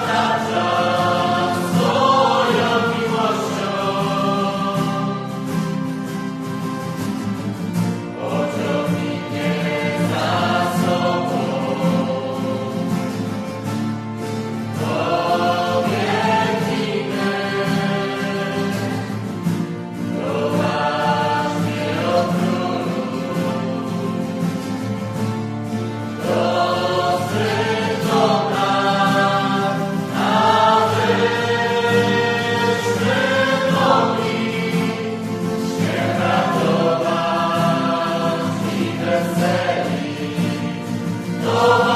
감사합니다. Oh.